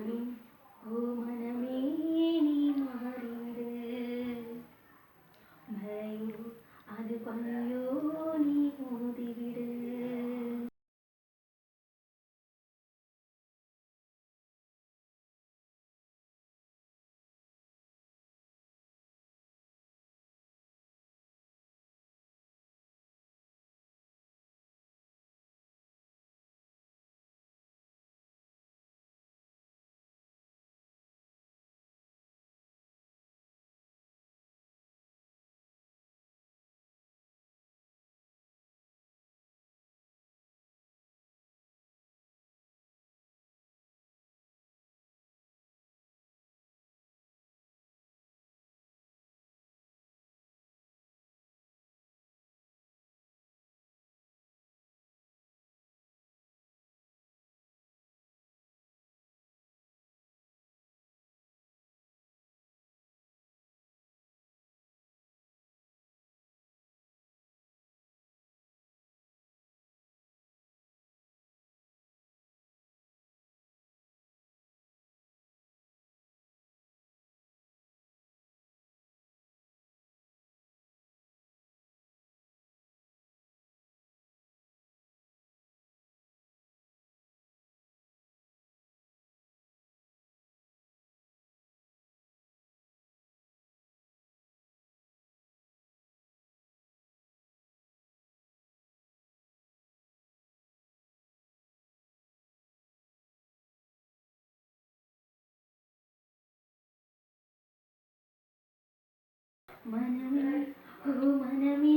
மனமே ஓ மனமே நீ மாறிவிடு மழையோ அது பனியோ மனமே ஓ மனமே